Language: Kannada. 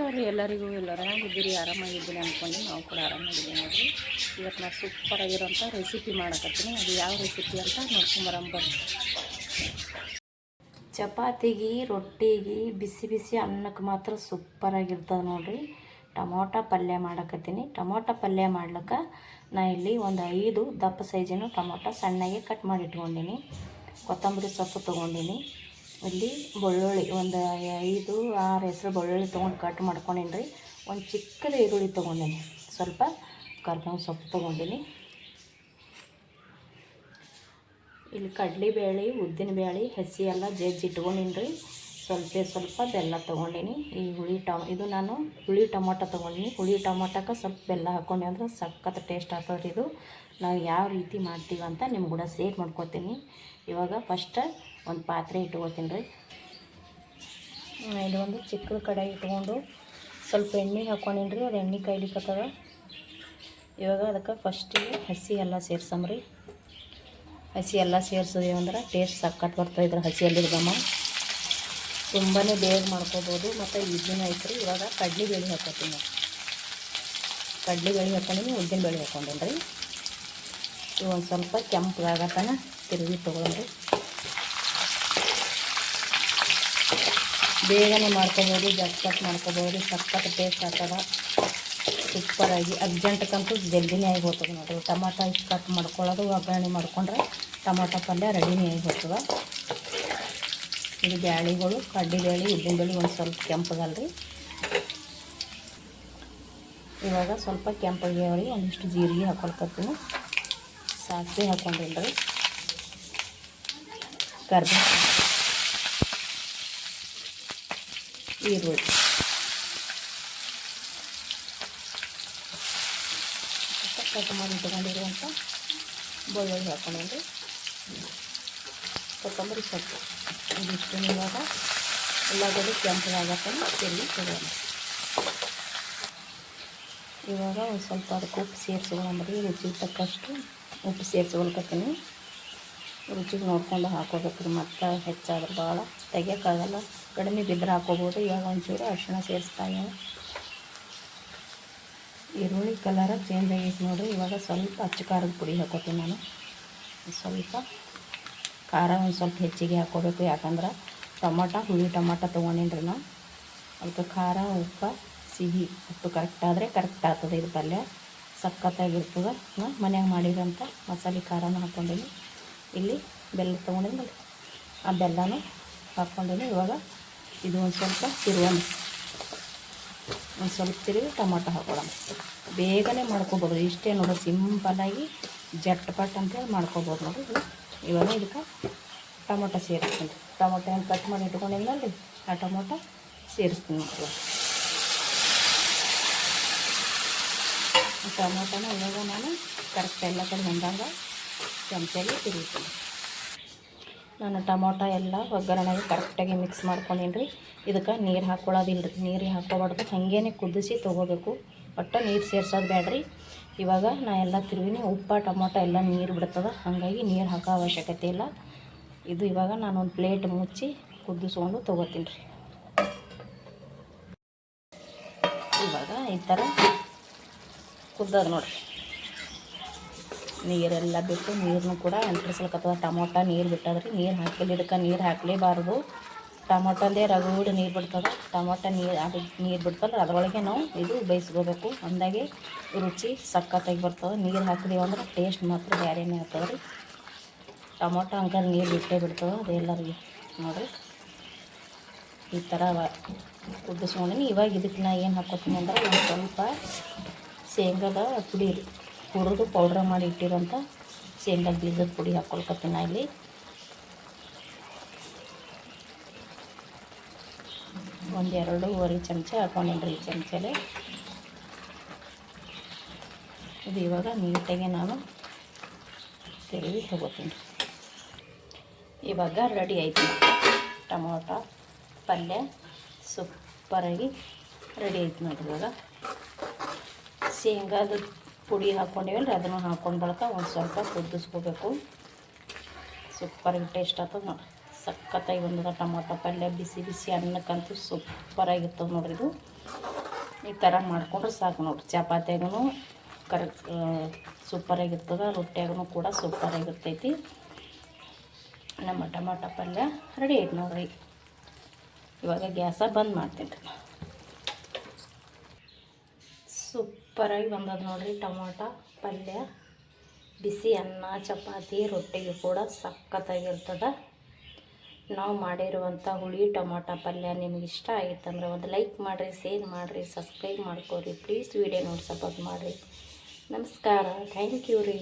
ನಮಸ್ಕಾರ ರೀ ಎಲ್ಲರಿಗೂ ಎಲ್ಲರೂ ಆರಾಮಿದ್ದೀರಿ ಆರಾಮಾಗಿದ್ದೀನಿ ಅಂದ್ಕೊಂಡು ನಾವು ಕೂಡ ಆರಾಮಾಗಿದ್ದೀವಿ ನೋಡಿರಿ. ಇವತ್ತು ನಾನು ಸೂಪರಾಗಿರೋಂಥ ರೆಸಿಪಿ ಮಾಡಕತ್ತೀನಿ. ಅದು ಯಾವ ರೆಸಿಪಿ ಅಂತ ನೋಡ್ಕೊಂಬರಂಬರ್ರಿ ಚಪಾತಿಗೆ, ರೊಟ್ಟಿಗೆ, ಬಿಸಿ ಬಿಸಿ ಅನ್ನಕ್ಕೆ ಮಾತ್ರ ಸೂಪರಾಗಿರ್ತದೆ ನೋಡಿರಿ. ಟೊಮೊಟೊ ಪಲ್ಯ ಮಾಡಕತ್ತೀನಿ. ಟೊಮೊಟೊ ಪಲ್ಯ ಮಾಡ್ಲಿಕ್ಕೆ ನಾ ಇಲ್ಲಿ ಒಂದು ಐದು ದಪ್ಪ ಸೈಜಿನ ಟೊಮೊಟೊ ಸಣ್ಣಗೆ ಕಟ್ ಮಾಡಿ ಇಟ್ಕೊಂಡೀನಿ. ಕೊತ್ತಂಬರಿ ಸೊಪ್ಪು ತೊಗೊಂಡಿನಿ. ಇಲ್ಲಿ ಬೆಳ್ಳುಳ್ಳಿ, ಒಂದು ಐದು, ಆರು ಹೆಸರು ಬೆಳ್ಳುಳ್ಳಿ ತೊಗೊಂಡು ಕಟ್ ಮಾಡ್ಕೊಂಡೀನಿ ರೀ ಒಂದು ಚಿಕ್ಕದ ಈರುಳ್ಳಿ ತೊಗೊಂಡೀನಿ. ಸ್ವಲ್ಪ ಕರ್ಬೇವು ಸೊಪ್ಪು ತೊಗೊಂಡೀನಿ. ಇಲ್ಲಿ ಕಡಲೆಬೇಳೆ ಉದ್ದಿನಬೇಳೆ ಹಸಿ ಎಲ್ಲ ಜಜ್ಜಿ ಇಟ್ಕೊಂಡೀನಿ ರೀ ಸ್ವಲ್ಪ ಸ್ವಲ್ಪ ಬೆಲ್ಲ ತೊಗೊಂಡೀನಿ. ಈ ಹುಳಿ ಟಮ, ಇದು ನಾನು ಹುಳಿ ಟೊಮೊಟೊ ತೊಗೊಂಡಿನಿ. ಹುಳಿ ಟೊಮೊಟೊಕ್ಕೆ ಸ್ವಲ್ಪ ಬೆಲ್ಲ ಹಾಕ್ಕೊಂಡೆ ಅಂದ್ರೆ ಸಖತ್ ಟೇಸ್ಟ್ ಆಗ್ತದೆ ಇದು. ನಾವು ಯಾವ ರೀತಿ ಮಾಡ್ತೀವಿ ಅಂತ ನಿಮ್ಗೆ ಕೂಡ ಸೇರ್ ಮಾಡ್ಕೊತೀನಿ. ಇವಾಗ ಫಸ್ಟ್ ಒಂದು ಪಾತ್ರೆ ಇಟ್ಕೊತೀನಿ ರೀ. ಇದು ಒಂದು ಚಿಕ್ಕ ಕಡಾಯಿ ಇಟ್ಕೊಂಡು ಸ್ವಲ್ಪ ಎಣ್ಣೆ ಹಾಕ್ಕೊಂಡೀನಿ ರೀ. ಅದು ಎಣ್ಣೆ ಕಾಯ್ಲಿಕ್ಕತ್ತದ ಇವಾಗ ಅದಕ್ಕೆ ಫಸ್ಟಿಗೆ ಹಸಿ ಎಲ್ಲ ಸೇರ್ಸಮ್ರಿ ಹಸಿ ಎಲ್ಲ ಸೇರಿಸಿದೀವಿ ಅಂದ್ರೆ ಟೇಸ್ಟ್ ಸಕ್ಕತ್ತು ಬರ್ತಾಯಿದ್ರೆ ಹಸಿಯಲ್ಲಿ ಗಮ ತುಂಬಾ ಬೇಗ ಮಾಡ್ಕೋಬೋದು. ಮತ್ತು ಇದನ್ನ ಐತ್ರಿ, ಇವಾಗ ಕಡ್ಲಿ ಬೇಳೆ ಹಾಕೋತೀನಿ. ಕಡ್ಲಿ ಬೇಳೆ ಹಾಕೊಂಡಿನಿ, ಉದ್ದಿನ ಬೇಳೆ ಹಾಕೊಂಡೇನಿ ರೀ. ಇವು ಒಂದು ಸ್ವಲ್ಪ ಕೆಂಪಗಾಗತನ ತಿರುಗಿ ತೊಗೊಂಡ್ರಿ ಬೇಗನೆ ಮಾಡ್ಕೋಬೋದು ಜಟ್ಪಟ್ ಮಾಡ್ಕೋಬೋದು ಸಕ್ಕತ್ ಟೇಸ್ಟ್ ಆಗ್ತದ. ಸೂಪರಾಗಿ ಅರ್ಜೆಂಟ್ಗಂತೂ ಜಲ್ದಿನೇ ಆಗಿ ಹೋಗ್ತದೆ ನೋಡಿರಿ. ಟೊಮಾಟೊ ಕಟ್ ಮಾಡ್ಕೊಳ್ಳೋದು, ಒಗ್ಗರಣೆ ಮಾಡ್ಕೊಂಡ್ರೆ ಟೊಮಾಟೊ ಪಲ್ಯ ರೆಡಿನೇ ಆಗಿ ಹೋಗ್ತದೆ. ಇದು ಬ್ಯಾಳಿಗಳು, ಕಡ್ಡಿ ಬ್ಯಾಳಿ, ಉದ್ದಿನ ಬೇಳೆ ಒಂದು ಸ್ವಲ್ಪ ಕೆಂಪಗಲ್ರಿ ಇವಾಗ ಸ್ವಲ್ಪ ಕೆಂಪಗೆ ಅವ್ರಿ ಒಂದಿಷ್ಟು ಜೀರಿಗೆ ಹಾಕೊಳ್ಕೊತೀನಿ ಸಾಸಿವೆ ಹಾಕೊಂಡಿಲ್ರಿ. ಕರ್ಬೆ ಈರುಳ್ಳಿ. ಕಟ್ ಮಾಡಿ ಇಟ್ಕೊಂಡಿರುವಂಥ ಬೆಳ್ಳುಳ್ಳಿ ಹಾಕೊಂಡ್ರಿ ಕೊತ್ತಂಬರಿ ಸೊಪ್ಪು. ಇದಿಷ್ಟು ಇವಾಗ ಉಳ್ಳಾಗಡ್ಡಿ ಕೆಂಪಗಾಗತ್ತೆ ತಿರುಗಿ ಕೊಡೋಣ ಇವಾಗ ಒಂದು ಸ್ವಲ್ಪ ಅದಕ್ಕೆ ಉಪ್ಪು ಸೇರಿಸ್ಕೊಳ್ಳಂಬ್ರಿ ರುಚಿಗೆ ತಕ್ಕಷ್ಟು ಉಪ್ಪು ಸೇರಿಸ್ಕೊಳ್ಕತ್ತೀನಿ ರುಚಿಗೆ ನೋಡ್ಕೊಂಡು ಹಾಕೋಬೇಕು ರೀ ಮತ್ತು ಹೆಚ್ಚಾದ್ರೆ ಭಾಳ ತೆಗಿಯೋಕ್ಕಾಗಲ್ಲ. ಕಡಿಮೆ ಬಿದ್ದರೆ ಹಾಕೋಬೋದು ಇವಾಗ ಒಂಚೂರು ಅರಿಶಿಣ ಸೇರಿಸ್ತಾ ಈರುಳ್ಳಿ ಕಲರ ಚೇಂಜ್ ಆಗೈತೆ ನೋಡಿರಿ ಇವಾಗ ಸ್ವಲ್ಪ ಅಚ್ಚ ಖಾರದ ಪುಡಿ ಹಾಕೋತೀನಿ ನಾನು. ಸ್ವಲ್ಪ ಖಾರ ಒಂದು ಸ್ವಲ್ಪ ಹೆಚ್ಚಿಗೆ ಹಾಕ್ಕೋಬೇಕು. ಯಾಕಂದ್ರೆ ಟೊಮೊಟೊ, ಹುಳಿ ಟೊಮೊಟೊ ತೊಗೊಂಡಿನ್ರಿ ನಾವು. ಅದಕ್ಕೆ ಖಾರ, ಉಪ್ಪು, ಸಿಹಿ ಉಪ್ಪು ಕರೆಕ್ಟ್ ಆದರೆ ಕರೆಕ್ಟ್ ಆಗ್ತದೆ ಇದು ಪಲ್ಯ. ಸಖತ್ತಾಗಿರ್ತದೆ. ನಾ ಮನ್ಯಾಗ ಮಾಡಿರೋಂಥ ಮಸಾಲೆ ಖಾರನ ಹಾಕ್ಕೊಂಡೀನಿ ಇಲ್ಲಿ ಬೆಲ್ಲ ತೊಗೊಂಡಿನಿ ಆ ಬೆಲ್ಲನೂ ಹಾಕ್ಕೊಂಡೀನಿ ಇವಾಗ ಇದು ಒಂದು ಸ್ವಲ್ಪ ತಿರುವಣ. ಒಂದು ಸ್ವಲ್ಪ ತಿರುಗಿ ಟೊಮಟೊ ಹಾಕೊಳ್ಳೋಣ ಬೇಗನೆ ಮಾಡ್ಕೊಬೋದು. ಇಷ್ಟೇ ನೋಡೋದು ಸಿಂಪಲ್ಲಾಗಿ ಜಟ್ಪಟ್ ಅಂತೇಳಿ ಮಾಡ್ಕೊಬೋದು ನೋಡಿ. ಇವಾಗ ಇದಕ್ಕೆ ಟೊಮೊಟೊ ಸೇರಿಸ್ತೀನಿ. ಟೊಮೊಟೊ ಏನು ಕಟ್ ಮಾಡಿ ಇಟ್ಕೊಂಡಿದ್ದಲ್ಲಿ ಆ ಟೊಮೊಟೊ ಸೇರಿಸ್ತೀನಿ ಟೊಮೊಟೊನ ಇವಾಗ ನಾನು ಕರೆಕ್ಟ್ ಎಲ್ಲ ಕಡೆ ಹೊಂದಂಗೆ ಚಮಚಲ್ಲಿ ತಿರುಗ್ತೀನಿ. ನಾನು ಟೊಮೊಟೊ ಎಲ್ಲ ಒಗ್ಗರಣೆಗೆ ಕರೆಕ್ಟಾಗಿ ಮಿಕ್ಸ್ ಮಾಡ್ಕೊಂಡೀನಿ ಇದಕ್ಕೆ ನೀರು ಹಾಕ್ಕೊಳ್ಳೋದಿಲ್ಲ ರೀ ನೀರು ಹಾಕ್ಕೊಬಾರ್ದು. ಹಾಗೇನೆ ಕುದಿಸಿ ತೊಗೋಬೇಕು. ಒಟ್ಟು ನೀರು ಸೇರ್ಸೋದು ಬೇಡ್ರಿ ಇವಾಗ ನಾ ಎಲ್ಲ ತಿರುವಿನಿ, ಉಪ್ಪು, ಟೊಮೊಟೊ ಎಲ್ಲ ನೀರು ಬಿಡ್ತದೆ, ಹಾಗಾಗಿ ನೀರು ಹಾಕೋ ಅವಶ್ಯಕತೆ ಇಲ್ಲ. ಇದು ಇವಾಗ ನಾನು ಒಂದು ಪ್ಲೇಟ್ ಮುಚ್ಚಿ ಕುದಿಸ್ಕೊಂಡು ತೊಗೋತೀನಿ ರೀ. ಇವಾಗ ಈ ಥರ ಕುದ್ದದ ನೋಡಿರಿ. ನೀರೆಲ್ಲ ಬಿಟ್ಟು ನೀರನ್ನು ಕೂಡ ಅಂಟ್ರಿಸ್ಲಿಕ್ಕತ್ತದ ಟೊಮೊಟೊ ನೀರು ಬಿಟ್ಟದ್ರಿ, ನೀರು ಹಾಕಿಲ್ಲ ಇದಕ್ಕೆ ನೀರು ಹಾಕಲೇಬಾರ್ದು. ಟೊಮೊಟೊದೇ ರಗೂಡು ನೀರು ಬಿಡ್ತದೆ. ಟೊಮೊಟೊ ನೀರು, ಅದು ನೀರು ಬಿಡ್ತಲ್ಲ, ಅದರೊಳಗೆ ನಾವು ಇದು ಬೇಯಿಸ್ಕೋಬೇಕು. ಅಂದಾಗೆ ರುಚಿ ಸಕ್ಕತ್ತಾಗಿ ಬರ್ತದೆ. ನೀರು ಹಾಕಿದೀವಿ ಅಂದ್ರೆ ಟೇಸ್ಟ್ ಮಾತ್ರ ಬೇರೆನೇ ಆಗ್ತದೆ ರೀ. ಟೊಮೊಟೊ ಅಂಕಲ್ ನೀರು ಬಿಟ್ಟೇ ಬಿಡ್ತದೆ ಅದು ಎಲ್ಲರಿಗೆ. ನೋಡಿರಿ. ಈ ಥರ ಕುದಿಸ್ಕೊಂಡಿನಿ ಇವಾಗ ಇದಕ್ಕೆ ನಾ ಏನು ಹಾಕೋತೀನಿ ಅಂದ್ರೆ ಒಂದು ಸ್ವಲ್ಪ ಶೇಂಗದ ಪುಡಿ ಹುರಿದು ಪೌಡ್ರ್ ಮಾಡಿ ಇಟ್ಟಿರೋಂಥ ಶೇಂಗಾ ಬೀಜದ ಪುಡಿ ಹಾಕ್ಕೊಳ್ಕೊತೀನಿ ಇಲ್ಲಿ. ಒಂದು ಎರಡೂವರೆ ಚಮಚ ಹಾಕೊಂಡ್ರಿ ಈ ಚಮಚಲೆ. ಇದು ಇವಾಗ ನೀಟಾಗಿ ನಾನು ತಿರುಗಿ ತಗೋತೀನಿ ಇವಾಗ ರೆಡಿ ಆಯ್ತು. ಟೊಮೊಟೊ, ಪಲ್ಯ ಸೂಪರಾಗಿ ರೆಡಿ ಆಯ್ತು ನೋಡಿ ಇವಾಗ. ಶೇಂಗಾದ ಪುಡಿ ಹಾಕ್ಕೊಂಡಿವಲ್ಲ ಅದನ್ನು ಹಾಕ್ಕೊಂಡು ಬಳಕ ಒಂದು ಸ್ವಲ್ಪ ಕುದಿಸ್ಕೋಬೇಕು. ಸೂಪರಾಗಿ ಟೇಸ್ಟ್ ಆಗ್ತದೆ ನೋಡಿರಿ. ಸಖತ್ತಾಗಿ ಬಂದದ ಟೊಮೊಟೊ ಪಲ್ಯ, ಬಿಸಿ ಬಿಸಿ ಅನ್ನಕ್ಕಂತೂ ಸೂಪರಾಗಿತ್ತು ನೋಡ್ರಿ ಇದು. ಈ ಥರ ಮಾಡ್ಕೊಂಡ್ರೆ ಸಾಕು ನೋಡ್ರಿ. ಚಪಾತಿಯಾಗೂ ಕರೆಕ್ಟ್ ಸೂಪರಾಗಿರ್ತದೆ ರೊಟ್ಟಿಯಾಗೂ ಕೂಡ ಸೂಪರಾಗಿರ್ತೈತಿ. ನಮ್ಮ ಟೊಮೊಟೊ ಪಲ್ಯ ರೆಡಿ ಆಯ್ತು ನೋಡ್ರಿ. ಇವಾಗ ಗ್ಯಾಸ ಬಂದ್ ಮಾಡ್ತೀನಿ ರೀ ಸೂಪರಾಗಿ ಬಂದದ ನೋಡ್ರಿ ಟೊಮೊಟೊ ಪಲ್ಯ. ಬಿಸಿ ಅನ್ನ, ಚಪಾತಿ, ರೊಟ್ಟಿಗೆ ಕೂಡ ಸಖತ್ತಾಗಿರ್ತದೆ. ನಾವು ಮಾಡಿರುವಂಥ ಹುಳಿ, ಟೊಮಾಟೊ ಪಲ್ಯ ನಿಮ್ಗೆ ಇಷ್ಟ ಆಗಿತ್ತಂದ್ರೆ ಒಂದು ಲೈಕ್ ಮಾಡಿರಿ ಶೇರ್ ಮಾಡಿರಿ ಸಬ್ಸ್ಕ್ರೈಬ್ ಮಾಡ್ಕೋರಿ. ಪ್ಲೀಸ್ ವಿಡಿಯೋ ನೋಡಿ ಸಪೋರ್ಟ್ ಮಾಡಿರಿ. ನಮಸ್ಕಾರ. ಥ್ಯಾಂಕ್ ಯು ರೀ.